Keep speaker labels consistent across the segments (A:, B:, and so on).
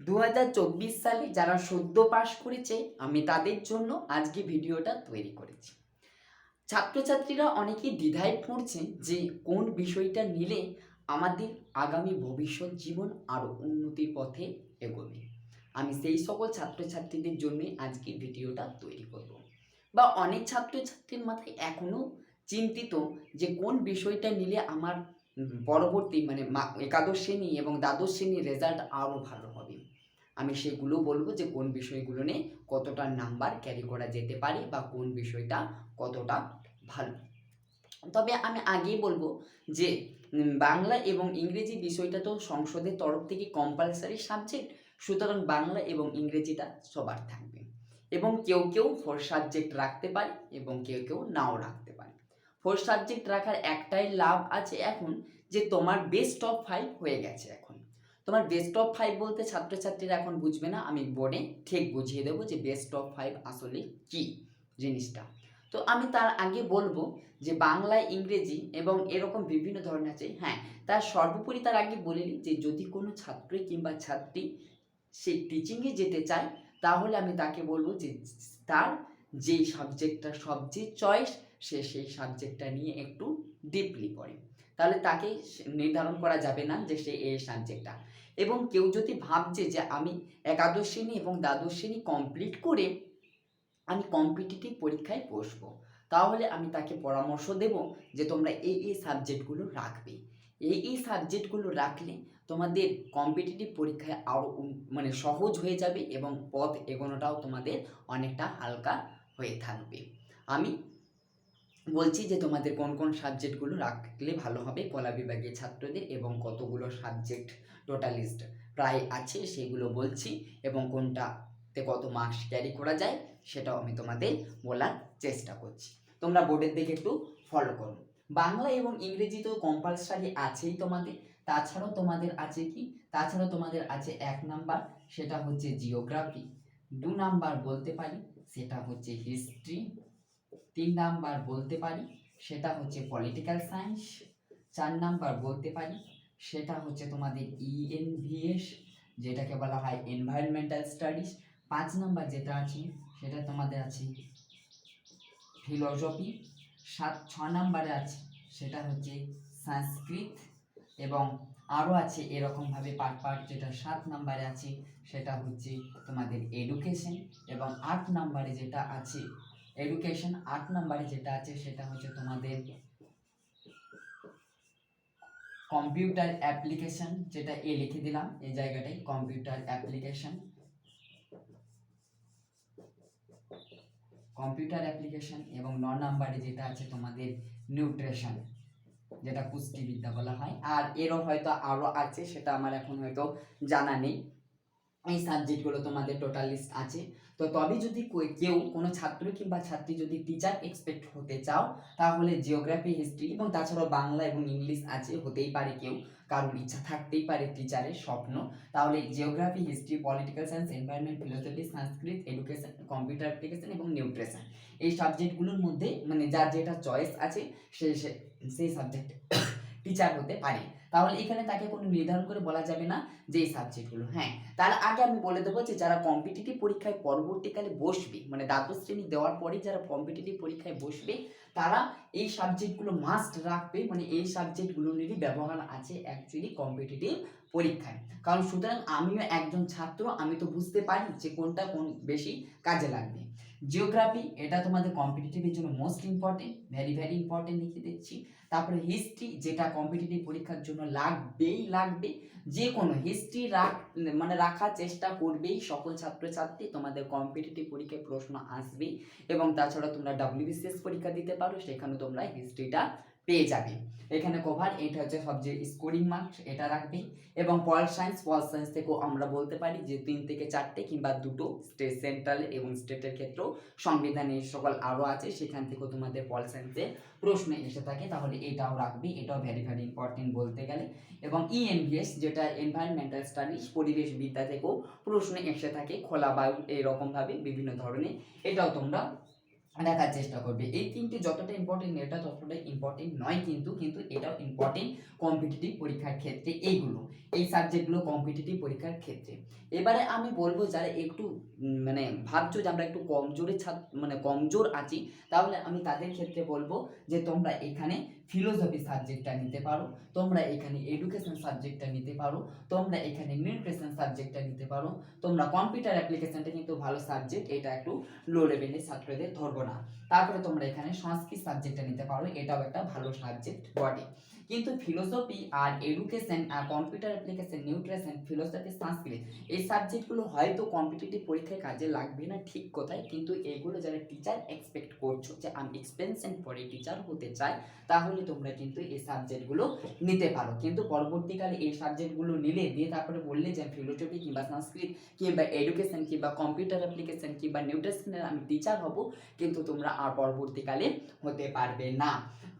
A: দু হাজার চব্বিশ সালে যারা সদ্য পাশ করেছে, আমি তাদের জন্য আজকে ভিডিওটা তৈরি করেছি। ছাত্রছাত্রীরা অনেকেই দ্বিধায় পড়ছে যে কোন বিষয়টা নিলে আমাদের আগামী ভবিষ্যৎ জীবন আরও উন্নতির পথে এগোবে। আমি সেই সকল ছাত্রছাত্রীদের জন্যই আজকে ভিডিওটা তৈরি করব। বা অনেক ছাত্রছাত্রীর মাথায় এখনও চিন্তিত যে কোন বিষয়টা নিলে আমার পরবর্তী মানে একাদশ শ্রেণি এবং দ্বাদশ শ্রেণির রেজাল্ট আরও ভালো আমি সেগুলো বলব যে কোন বিষয়গুলো নিয়ে কতটা নাম্বার ক্যারি করা যেতে পারে বা কোন বিষয়টা কতটা ভালো। তবে আমি আগেই বলব যে বাংলা এবং ইংরেজি বিষয়টা তো সংসদের তরফ থেকে কম্পালসারি সাবজেক্ট সুতরাং বাংলা এবং ইংরেজিটা সবার থাকবে। এবং কেউ কেউ ফোর সাবজেক্ট রাখতে পারে এবং কেউ কেউ নাও রাখতে পারে। ফোর সাবজেক্ট রাখার একটাই লাভ আছে এখন যে তোমার বেস্ট অফ ফাইভ হয়ে গেছে এখন। তোমার বেস্ট অফ ফাইভ বলতে ছাত্রছাত্রীরা এখন বুঝবে না, আমি বোর্ডে ঠিক বুঝিয়ে দেবো যে বেস্ট অফ ফাইভ আসলে কি জিনিসটা। তো আমি তার আগে বলব যে বাংলা, ইংরেজি এবং এরকম বিভিন্ন ধরনের আছে হ্যাঁ তার সর্বোপরি তার আগে বলে নিই যে যদি কোনো ছাত্র কিংবা ছাত্রী সে টিচিংয়ে যেতে চায়, তাহলে আমি তাকে বলব যে তার যেই সাবজেক্টটা সবচেয়ে চয়েস সে সেই সাবজেক্টটা নিয়ে একটু ডিপলি পড়ে। তাহলে তাকে নির্ধারণ করা যাবে না যে সে এই সাবজেক্টটা এবং কেউ যদি ভাবছে যে আমি একাদশ শ্রেণি এবং দ্বাদশ শ্রেণি কমপ্লিট করে আমি কম্পিটিটিভ পরীক্ষায় বসবো, তাহলে আমি তাকে পরামর্শ দেব যে তোমরা এই এই সাবজেক্টগুলো রাখবে। এই এই সাবজেক্টগুলো রাখলে তোমাদের কম্পিটিটিভ পরীক্ষায় আরও মানে সহজ হয়ে যাবে এবং পথ এগোনোটাও তোমাদের অনেকটা হালকা হয়ে থাকবে। আমি বলছি যে তোমাদের কোন কোন সাবজেক্টগুলো রাখলে ভালো হবে, কলা বিভাগের ছাত্রদের এবং কতগুলো সাবজেক্ট টোটালিস্ট প্রায় আছে সেগুলো বলছি এবং কোনটাতে কত মার্কস ক্যারি করা যায় সেটাও আমি তোমাদের বলার চেষ্টা করছি। তোমরা বোর্ডের দিকে একটু ফলো করো। বাংলা এবং ইংরেজি তো কম্পালসারি আছেই তোমাদের, তাছাড়াও তোমাদের আছে কি? তাছাড়াও তোমাদের আছে এক নাম্বার সেটা হচ্ছে জিওগ্রাফি দু নাম্বার বলতে পারি, সেটা হচ্ছে হিস্ট্রি তিন নাম্বার বলতে পারি, সেটা হচ্ছে পলিটিক্যাল সায়েন্স চার নাম্বার বলতে পারি, সেটা হচ্ছে তোমাদের E ইএনভিএস যেটাকে বলা হয় এনভায়রনমেন্টাল স্টাডিজ পাঁচ নাম্বার যেটা আছে, সেটা তোমাদের আছে ফিলোসফি সাত, ছ নাম্বারে আছে, সেটা হচ্ছে সংস্কৃত। এবং আরও আছে এরকমভাবে পার্ট পার্ট যেটা সাত নাম্বারে আছে, সেটা হচ্ছে তোমাদের এডুকেশন এবং আট নাম্বারে যেটা আছে এডুকেশন আট নাম্বারে যেটা আছে সেটা হচ্ছে তোমাদের কম্পিউটার অ্যাপ্লিকেশন যেটা এ লিখে দিলাম এই জায়গাটায় কম্পিউটার অ্যাপ্লিকেশন কম্পিউটার অ্যাপ্লিকেশন এবং ন নাম্বারে যেটা আছে তোমাদের নিউট্রিশন যেটা পুষ্টিবিদ্যা বলা হয়। আর এরও হয়তো আরও আছে, সেটা আমার এখন হয়তো জানা নেই। এই সাবজেক্টগুলো তোমাদের টোটাল লিস্ট আছে। তো তবে যদি কেউ কোনো ছাত্র কিংবা ছাত্রী যদি টিচার এক্সপেক্ট হতে চাও, তাহলে জিওগ্রাফি হিস্ট্রি এবং তাছাড়াও বাংলা এবং ইংলিশ আছে, হতেই পারে কেউ। কারোর ইচ্ছা থাকতেই পারে টিচারের স্বপ্ন। তাহলে geography history political science environment philosophy Sanskrit education computer application এবং নিউট্রিশন এই সাবজেক্টগুলোর মধ্যে মানে যার যেটা চয়েস আছে, সে সে- সেই সাবজেক্ট টিচার হতে পারে। তাহলে এখানে তাকে কোনো নির্ধারণ করে বলা যাবে না যে এই সাবজেক্টগুলো হ্যাঁ। তার আগে আমি বলে দেবো যে যারা কম্পিটিটিভ পরীক্ষায় পরবর্তীকালে বসবে মানে দ্বাদশ শ্রেণি দেওয়ার পরে যারা কম্পিটিটিভ পরীক্ষায় বসবে, তারা এই সাবজেক্টগুলো মাস্ট রাখবে মানে এই সাবজেক্টগুলো নিয়েই ব্যবহার আছে অ্যাকচুয়ালি কম্পিটিটিভ পরীক্ষায়। কারণ সুতরাং আমিও একজন ছাত্র, আমি তো বুঝতে পারি যে কোনটা কোন বেশি কাজে লাগবে। জিওগ্রাফি এটা তোমাদের কম্পিটিটিভের জন্য most important very very important লিখে দিচ্ছি। তারপরে হিস্ট্রি যেটা কম্পিটিটিভ পরীক্ষার জন্য লাগবেই লাগবে যে কোনো হিস্ট্রি রাখ মানে রাখার চেষ্টা করবেই সকল ছাত্রছাত্রী, তোমাদের কম্পিটিটিভ পরীক্ষায় প্রশ্ন আসবে এবং তাছাড়া তোমরা ডাব্লিউবিসিএস পরীক্ষা দিতে পারো, সেখানে তোমরা হিস্ট্রিটা পেয়ে যাবে। এখানে কভার এটা হচ্ছে সবচেয়ে স্কোরিং মার্কস এটা রাখবে। এবং পল সায়েন্স পল সায়েন্স থেকেও আমরা বলতে পারি যে তিন থেকে চারটে কিংবা দুটো স্টেট সেন্ট্রাল এবং স্টেটের ক্ষেত্রেও সংবিধানে সকল আরও আছে, সেখান থেকেও তোমাদের পল সায়েন্সে প্রশ্ন এসে থাকে। তাহলে এটাও রাখবে, এটাও ভেরি ভেরি ইম্পর্টেন্ট বলতে গেলে। এবং E ইএনভিএস যেটা এনভায়রনমেন্টাল স্টাডিজ পরিবেশ বিদ্যা থেকেও প্রশ্ন এসে থাকে, খোলা বায়ু এরকমভাবে বিভিন্ন ধরনের। এটাও তোমরা দেখার চেষ্টা করবে। এই তিনটে যতটা ইম্পর্টেন্ট এটা ততটা ইম্পর্টেন্ট নয় কিন্তু কিন্তু এটাও ইম্পর্টেন্ট কম্পিটিটিভ পরীক্ষার ক্ষেত্রে এইগুলো। এই সাবজেক্টগুলো কম্পিটিটিভ পরীক্ষার ক্ষেত্রে। এবারে আমি বলব যারা একটু মানে ভাবছ যে আমরা একটু কমজোরের ছাত্র মানে কমজোর আছি, তাহলে আমি তাদের ক্ষেত্রে বলব যে তোমরা এখানে ফিলোসফি সাবজেক্টটা নিতে পারো, তোমরা এখানে এডুকেশন সাবজেক্টটা নিতে পারো, তোমরা এখানে নিউট্রিশন সাবজেক্টটা নিতে পারো, তোমরা কম্পিউটার অ্যাপ্লিকেশনটা কিন্তু ভালো সাবজেক্ট এটা একটু লো লেভেলের ছাত্রদের ধরবো না। তারপরে তোমরা এখানে সংস্কৃত সাবজেক্টটা নিতে পারো, এটাও একটা ভালো সাবজেক্ট বটে কিন্তু ফিলোসফি আর এডুকেশন আর computer application nutrition philosophy Sanskrit এই সাবজেক্টগুলো হয়তো কম্পিটিটিভ পরীক্ষায় কাজে লাগবে না ঠিক কথাই, কিন্তু এগুলো যারা টিচার এক্সপেক্ট করছ যে আমি এক্সপেনশন পরে টিচার হতে চাই, তাহলে তোমরা কিন্তু এই সাবজেক্টগুলো নিতে পারো। কিন্তু পরবর্তীকালে এই সাবজেক্টগুলো নিলে দিয়ে তারপরে বললে যে ফিলোসফি কিংবা সংস্কৃত কিংবা এডুকেশন কিংবা কম্পিউটার অ্যাপ্লিকেশন কিংবা নিউট্রিশনের আমি টিচার হব, কিন্তু তোমরা আর পরবর্তীকালে হতে পারবে না।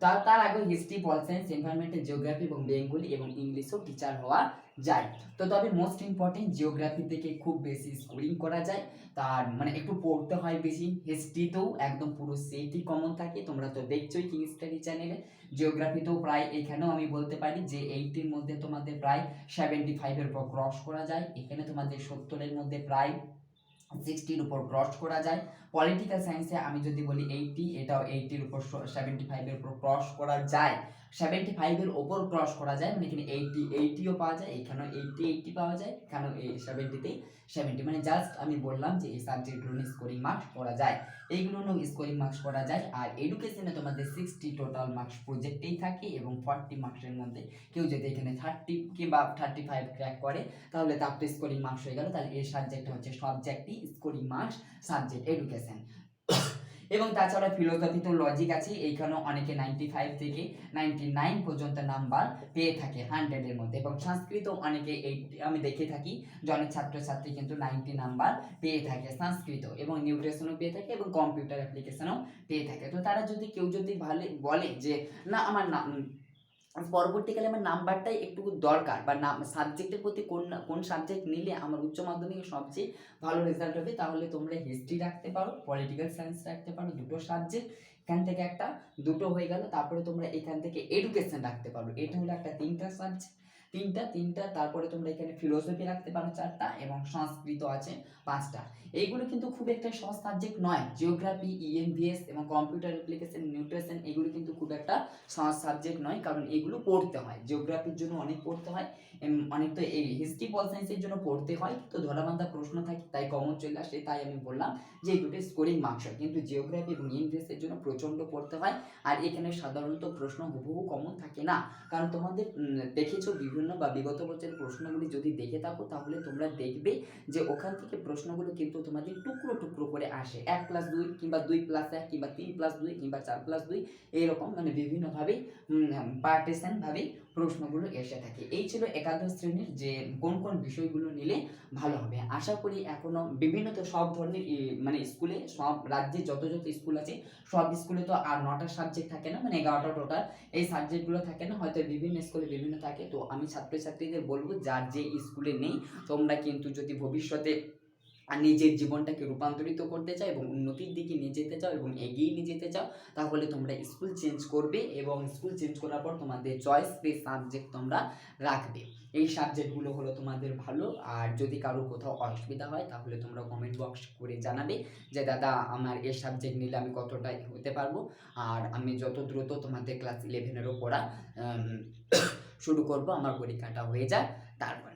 A: তার তার আগে history pol science environmental geography এবং বেঙ্গলি এবং ইংলিশও টিচার হওয়া যায়। তো তবে মোস্ট ইম্পর্টেন্ট জিওগ্রাফি থেকে খুব বেশি স্কোরিং করা যায়। তার মানে একটু পড়তে হয় বেশি। হিস্ট্রিতেও একদম পুরো সেটই কমন থাকে। তোমরা তো দেখছোই কিং স্টাডি চ্যানেলে জিওগ্রাফিতেও প্রায় এখানেও আমি বলতে পারি যে এইটির মধ্যে তোমাদের প্রায় সেভেন্টি ফাইভের ক্রস করা যায়। এখানে তোমাদের সত্তরের মধ্যে প্রায় সিক্সটির উপর ক্রস করা যায়। পলিটিক্যাল সায়েন্সে আমি যদি বলি এইটি এটাও এইটির উপর সেভেন্টি ফাইভের উপর ক্রস করা যায়। সেভেন্টি ফাইভের ওপর ক্রস করা যায় মানে এখানে এইটি এইটিও পাওয়া যায়, এখানেও এইটি এইটি পাওয়া যায়, এখানেও এই সেভেন্টিতে সেভেন্টি মানে জাস্ট আমি বললাম যে এই সাবজেক্টগুলো নিয়ে স্কোরিং মার্কস করা যায়। এইগুলো নিয়েও স্কোরিং মার্কস করা যায়, আর এডুকেশনে তোমাদের সিক্সটি টোটাল মার্কস প্রজেক্টেই থাকে এবং ফর্টি মার্কসের মধ্যে কেউ যদি এখানে থার্টি কিংবা থার্টি ফাইভ ক্র্যাক করে, তাহলে তার তো স্কোরিং মার্কস হয়ে গেল, তাহলে এই সাবজেক্টটা হচ্ছে সাবজেক্টই স্কোরিং মার্কস সাবজেক্ট এডুকেশন এবং তাছাড়া ফিলোসফিতে লজিক আছে, এইখানেও অনেকে নাইনটি ফাইভ থেকে নাইনটি নাইন পর্যন্ত নাম্বার পেয়ে থাকে হান্ড্রেডের মধ্যে। এবং সংস্কৃত অনেকে এই, আমি দেখে থাকি যে অনেক ছাত্রছাত্রী কিন্তু নাইনটি নাম্বার পেয়ে থাকে সংস্কৃত, এবং নিউট্রেশনও পেয়ে থাকে, এবং কম্পিউটার অ্যাপ্লিকেশনও পেয়ে থাকে। তো তারা যদি কেউ যদি ভালো, বলে যে, না, আমার পরবর্তীকালে আমার নাম্বারটাই একটু দরকার বা নাম সাবজেক্টের প্রতি কোন কোন সাবজেক্ট নিলে আমার উচ্চ মাধ্যমিকে সবচেয়ে ভালো রেজাল্ট হবে, তাহলে তোমরা হিস্ট্রি রাখতে পারো পলিটিক্যাল সায়েন্স রাখতে পারো, দুটো সাবজেক্ট এখান থেকে একটা দুটো হয়ে গেল, তারপরে তোমরা এখান থেকে এডুকেশন রাখতে পারো, এটা হলো একটা তিনটা সাবজেক্ট তিনটা তিনটা, তারপরে তোমরা এখানে ফিলোসফি রাখতে পারো চারটা এবং সংস্কৃত আছে পাঁচটা। এইগুলো কিন্তু খুব একটা সহজ সাবজেক্ট নয় জিওগ্রাফি ইএমভিএস এবং কম্পিউটার অ্যাপ্লিকেশন নিউট্রিশন এগুলো কিন্তু সাবজেক্ট নয়, কারণ এগুলো পড়তে হয়। জিওগ্রাফির জন্য অনেক পড়তে হয় অনেক তো এই হিস্ট্রি পল সায়েন্সের জন্য পড়তে হয়। তো ধরাবান্ধা প্রশ্ন থাকে, তাই কমন চলে আসে, তাই আমি বললাম যে এই দুটো স্কোরিং মার্কস হয়। কিন্তু জিওগ্রাফি এবং ইংলিশের জন্য প্রচণ্ড পড়তে হয়। আর এখানে সাধারণত প্রশ্ন হুবহু কমন থাকে না। কারণ তোমাদের দেখেছ বিভিন্ন বা বিগত বছরের প্রশ্নগুলি যদি দেখে থাকো, তাহলে তোমরা দেখবে যে ওখান থেকে প্রশ্নগুলো কিন্তু তোমাদের টুকরো টুকরো করে আসে। এক প্লাস দুই কিংবা দুই প্লাস এক কিংবা তিন প্লাস দুই কিংবা চার প্লাস দুই এইরকম মানে বিভিন্নভাবে পার্টিশন ভাবে প্রশ্নগুলো এসে থাকে। এই ছিল একাদশ শ্রেণির যে কোন কোন বিষয়গুলো নিলে ভালো হবে। আশা করি এখনও বিভিন্ন তো সব ধরনের মানে স্কুলে সব রাজ্যে যত যত স্কুল আছে, সব স্কুলে তো আর নটা সাবজেক্ট থাকে না মানে এগারোটা টোটাল এই সাবজেক্টগুলো থাকে না, হয়তো বিভিন্ন স্কুলে বিভিন্ন থাকে। তো আমি ছাত্রছাত্রীদের বলব, যার যে স্কুলে নেই, তোমরা কিন্তু যদি ভবিষ্যতে আর নিজের জীবনটাকে রূপান্তরিত করতে চাও এবং উন্নতির দিকে নিয়ে যেতে চাও এবং এগিয়ে নিয়ে যেতে চাও, তাহলে তোমরা স্কুল চেঞ্জ করবে এবং স্কুল চেঞ্জ করার পর তোমাদের চয়েস ফ্রি সাবজেক্ট তোমরা রাখবে। এই সাবজেক্টগুলো হলো তোমাদের ভালো, আর যদি কারোর কোথাও অসুবিধা হয়, তাহলে তোমরা কমেন্ট বক্স করে জানাবে যে, দাদা, আমার এই সাবজেক্ট নিলে আমি কতটাই হতে পারব? আর আমি যত দ্রুত তোমাদের ক্লাস ইলেভেনেরও পড়া শুরু করব, আমার পরীক্ষাটা হয়ে যায় তারপরে